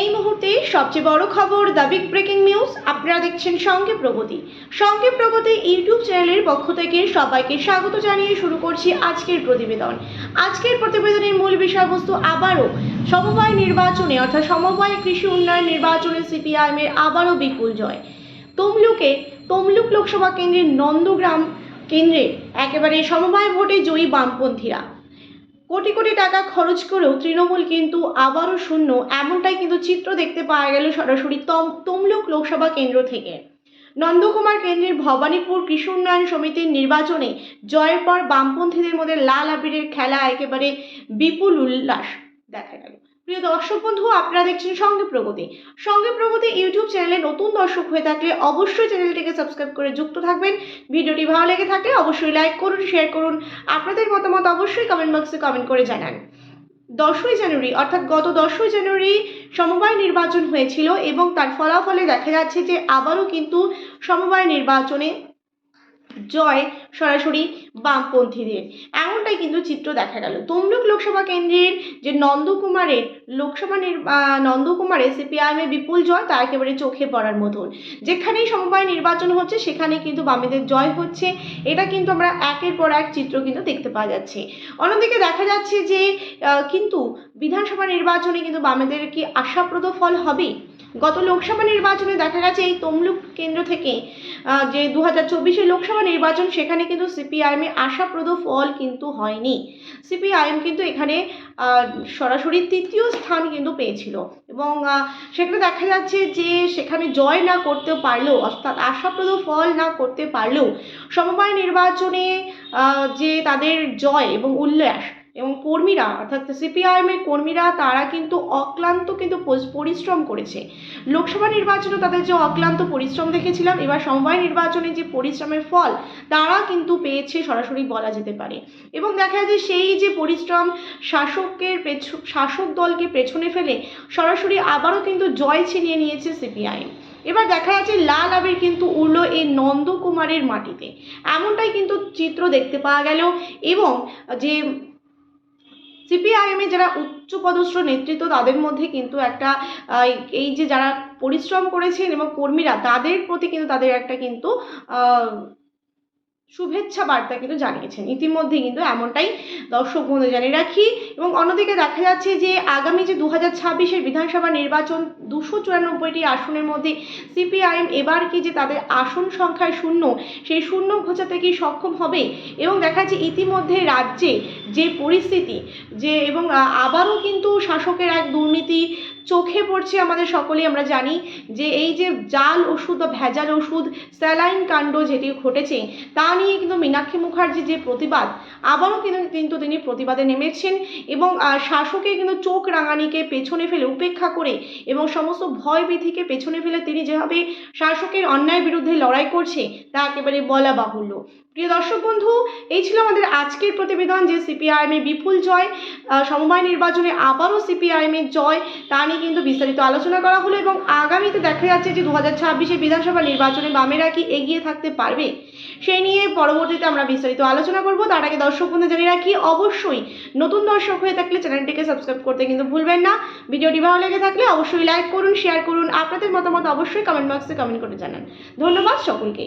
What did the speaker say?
এই মুহূর্তে সবচেয়ে বড় খবর দ্য বিগ ব্রেকিং নিউজ। আপনারা দেখছেন সঙ্গে প্রগতি। সঙ্গে প্রগতি ইউটিউব চ্যানেলের পক্ষ থেকে সবাইকে স্বাগত জানিয়ে শুরু করছি আজকের প্রতিবেদন। আজকের প্রতিবেদনের মূল বিষয়বস্তু আবারও সমবায় নির্বাচনে, অর্থাৎ সমবায় কৃষি উন্নয়ন নির্বাচনে সিপিআইএমের আবারও বিপুল জয়। তমলুকে, তমলুক লোকসভা কেন্দ্রের নন্দগ্রাম কেন্দ্রে একেবারে সমবায় ভোটে জয়ী বামপন্থীরা। কোটি কোটি টাকা খরচ করেও তৃণমূল কিন্তু আবারও শূন্য। এমনটাই কিন্তু চিত্র দেখতে পাওয়া গেল সরাসরি তম তমলুক লোকসভা কেন্দ্র থেকে। নন্দকুমার কেন্দ্রের ভবানীপুর কৃষি উন্নয়ন সমিতির নির্বাচনে জয়ের পর বামপন্থীদের মধ্যে লাল আবিরের খেলা একেবারে বিপুল উল্লাস। দেখা গেল। প্রিয় দর্শক বন্ধু, আপনারা দেখছেন সঙ্গে প্রগতি। সঙ্গে প্রগতি ইউটিউব চ্যানেলে নতুন দর্শক হয়ে থাকলে অবশ্যই চ্যানেলটিকে সাবস্ক্রাইব করে যুক্ত থাকবেন। ভিডিওটি ভালো লেগে থাকলে অবশ্যই লাইক করুন শেয়ার করুন। আপনাদের মতামত অবশ্যই কমেন্ট বক্সে কমেন্ট করে জানান। দশই জানুয়ারি, অর্থাৎ গত দশই জানুয়ারি সমবায় নির্বাচন হয়েছিল এবং তার ফলাফলে দেখা যাচ্ছে যে আবারও কিন্তু সমবায় নির্বাচনে জয় সরাসরি বামপন্থীদের। এমনটাই কিন্তু চিত্র দেখা গেল। তমলুক লোকসভা কেন্দ্রের যে নন্দকুমারের লোকসভা নন্দকুমারে সিপিআইএমের বিপুল জয় তা একেবারে চোখে পড়ার মতন। যেখানেই সমবায় নির্বাচন হচ্ছে সেখানে কিন্তু বামেদের জয় হচ্ছে। এটা কিন্তু আমরা একের পর এক চিত্র কিন্তু দেখতে পাওয়া যাচ্ছে। অন্যদিকে দেখা যাচ্ছে যে কিন্তু বিধানসভা নির্বাচনে কিন্তু বামেদের কি আশাপ্রদ ফল হবে? গত লোকসভা নির্বাচনে দেখা গেছে এই তমলুক কেন্দ্র থেকে যে দু হাজার চব্বিশের লোকসভা নির্বাচন, সেখানে কিন্তু সিপিআইএমে আশাপ্রদ ফল কিন্তু হয়নি। সিপিআইএম কিন্তু এখানে সরাসরি তৃতীয় স্থান কিন্তু পেয়েছিল। এবং সেখানে দেখা যাচ্ছে যে সেখানে জয় না করতে পারলেও, অর্থাৎ আশাপ্রদ ফল না করতে পারলেও, সমবায় নির্বাচনে যে তাদের জয় এবং উল্লাস এবং কর্মীরা, অর্থাৎ সিপিআইএমের কর্মীরা, তারা কিন্তু অক্লান্ত কিন্তু পরিশ্রম করেছে। লোকসভা নির্বাচনে তাদের যে অক্লান্ত পরিশ্রম দেখেছিলাম, এবার সমবায় নির্বাচনে যে পরিশ্রমের ফল, তারা কিন্তু পেয়েছে সরাসরি বলা যেতে পারে। এবং দেখা যায় যে সেই যে পরিশ্রম শাসকের পেছ, শাসক দলকে পেছনে ফেলে সরাসরি আবারও কিন্তু জয় ছিনিয়ে নিয়েছে সিপিআইএম এবার দেখা যাচ্ছে লাল আবির কিন্তু উড়লো এই নন্দকুমারের মাটিতে। এমনটাই কিন্তু চিত্র দেখতে পাওয়া গেল এবং যে সিপিআইএমে যারা উচ্চপদস্থ নেতৃত্ব, তাদের মধ্যে কিন্তু একটা এই যে যারা পরিশ্রম করেছেন এবং কর্মীরা, তাদের প্রতি কিন্তু তাদের একটা কিন্তু শুভেচ্ছা বার্তা কিন্তু জানিয়েছেন। ইতিমধ্যে কিন্তু এমনটাই দর্শক বন্ধু জানিয়ে রাখি এবং অন্যদিকে দেখা যাচ্ছে যে আগামী যে দু হাজার ছাব্বিশের বিধানসভা নির্বাচন, দুশো চুরানব্বইটি আসনের মধ্যে সিপিআইএম এবার কি যে তাদের আসন সংখ্যায় শূন্য, সেই শূন্য ঘোচাতে কি সক্ষম হবে? এবং দেখা যাচ্ছে ইতিমধ্যে রাজ্যে যে পরিস্থিতি, যে এবং আবারও কিন্তু শাসকের এক দুর্নীতি চোখে পড়ছে আমাদের সকলেই আমরা জানি যে এই যে জাল ওষুধ বা ভেজাল ওষুধ স্যালাইন কাণ্ড যেটি ঘটেছে তা নিয়ে কিন্তু মীনাক্ষী মুখার্জি যে প্রতিবাদ আবারও কিন্তু কিন্তু তিনি প্রতিবাদে নেমেছেন এবং আহ, শাসকের কিন্তু চোখ রাঙানিকে পেছনে ফেলে উপেক্ষা করে এবং সমস্ত ভয় ভীতিকে পেছনে ফেলে তিনি যেভাবে শাসকের অন্যায়ের বিরুদ্ধে লড়াই করছে তা একেবারে বলা বাহুল্য। প্রিয় দর্শক বন্ধু এই ছিল আমাদের আজকের প্রতিবেদন যে সিপিআইএমের বিপুল জয় সমবায় নির্বাচনে আবারও সিপিআইএমের জয় তা নিয়ে কিন্তু বিস্তারিত আলোচনা করা হলো এবং আগামীতে দেখা যাচ্ছে যে দু হাজার ছাব্বিশে বিধানসভা নির্বাচনে বামেরা কি এগিয়ে থাকতে পারবে, সেই নিয়ে পরবর্তীতে আমরা বিস্তারিত আলোচনা করব। তার আগে দর্শক বন্ধু জানিয়ে রাখি, অবশ্যই নতুন দর্শক হয়ে থাকলে চ্যানেলটিকে সাবস্ক্রাইব করতে কিন্তু ভুলবেন না। ভিডিওটি ভালো লেগে থাকলে অবশ্যই লাইক করুন, শেয়ার করুন। আপনাদের মতামত অবশ্যই কমেন্ট বক্সে কমেন্ট করে জানান। ধন্যবাদ সকলকে।